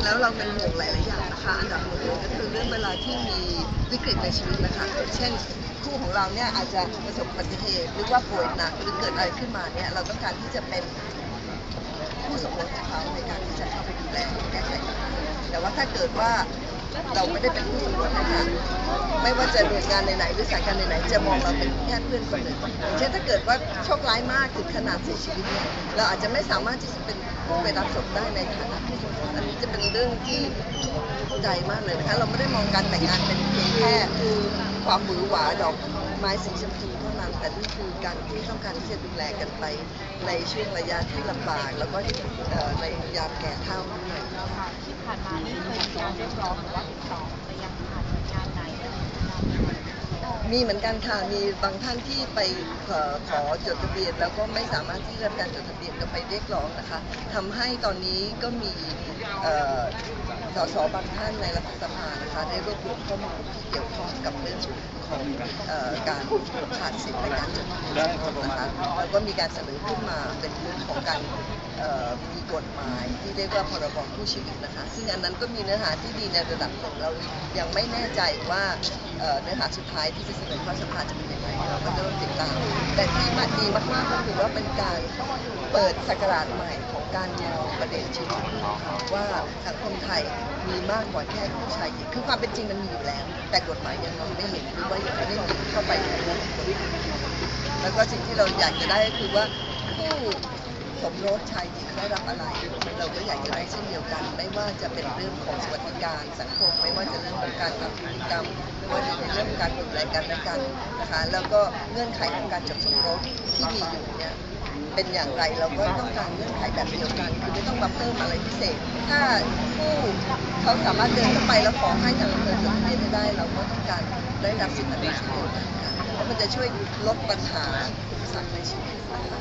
งๆแล้วเราเป็นห่วงหลายๆอย่างนะคะอันดับหนึ่งเลยก็คือเรื่องเวลาที่มีวิกฤตในชีวิตนะคะเช่นคู่ของเราเนี่ยอาจจะประสบอุบัติเหตุหรือว่าป่วยหนักหรือเกิดอะไรขึ้นมาเนี่ยเราต้องการที่จะเป็นผู้สมรสของเขาในการที่จะเข้าไปดูแลแก้ไขปัญหาแต่ว่าถ้าเกิดว่าเราไม่ได้เป็นผู้สมรสนะคะไม่ว่าจะหน่วยงานไหนๆหรือสายการไหนๆจะมองเราเป็นแค่เพื่อนคนหนึ่งอย่างเช่นถ้าเกิดว่าโชคร้ายมากถึงขนาดเสียชีวิตเนี่ยเราอาจจะไม่สามารถที่จะเป็น ไปรับศพได้ในฐานะที่สมรสอันนี้จะเป็นเรื่องที่ใจมากเลยนะคะ เราไม่ได้มองการแต่งงานเป็นเพียงแค่ความหวือหวาดอกไม้สีชมพูเท่านั้นแต่นี่คือการที่ต้องการที่จะดูแลกันไป ในช่วงระยะที่ลำบาก แล้วก็เอ่ในยามแก่เท่าด้วยค่ะที่ผ่านมานี่เคยมีการเรียกร้องหรือว่า มีเหมือนกันค่ะ มีบางท่านที่ไปขอขอจดทะเบียนแล้วก็ไม่สามารถที่จะรับการจดทะเบียนก็ไปเรียกร้องนะคะทำให้ตอนนี้ก็มีสสบางท่านในรัฐสภานะคะได้รวบรวมข้อมูลที่เกี่ยวข้องกับเรื่อง ของออการขาดสิทธิ์ในการจดทะเบียนนะคะแล้วก็มีการเสนอขึ้นมาเป็นเรื่องของการมีกฎหมายที่เรียกว่าพรบคู่ชีวิตนะคะ ซึ่งอันนั้นก็มีเนื้อหาที่ดีในระดับหนึ่งเรายังไม่แน่ใจว่าเนื้อหาสุดท้ายที่จะเสนอเข้าสภาจะเป็นยังไงเราก็จะต้องติดตาม แต่ที่มาดีมากๆก็คือว่าเป็นการ เปิดสกราชใหม่ของการมองประเด็นชีวิตว่าสังคมไทยมีมากกว่าแค่ผู้ชายหญิงคือความเป็นจริงมันมีอยู่แล้ว แต่กฎหมายยังมองไม่เห็นหรือว่ายังไม่ได้หยิบเข้าไปในเรื่องของกแล้วก็สิ่งที่เราอยากจะได้ก็คือว่าคู่สมรสชายหญิงได้รับอะไร เราก็อยากจะได้เช่นเดียวกัน ไม่ว่าจะเป็นเรื่องของสวัสดิการสังคม ไม่ว่าจะเรื่องของการทำธุรกรรมไม่ว่าจะเป็นเรื่องของการดูแลกันและกันนะคะ แล้วก็เงื่อนไขของการจดสมรสที่มีอยู่ เป็นอย่างไรเราก็ต้องการเงื่อนไขแบบเดียวกันคือไม่ต้องมาเพิ่มอะไรพิเศษ ถ้าผู้เขาสามารถเดินเข้าไปแล้วขอให้ทางอำเภอจดทะเบียนให้ได้เราก็ต้องการได้รับสิทธิ์อันนี้เช่นเดียวกันค่ะเพราะมันจะช่วยลดปัญหาอุปสรรคในชีวิตนะคะ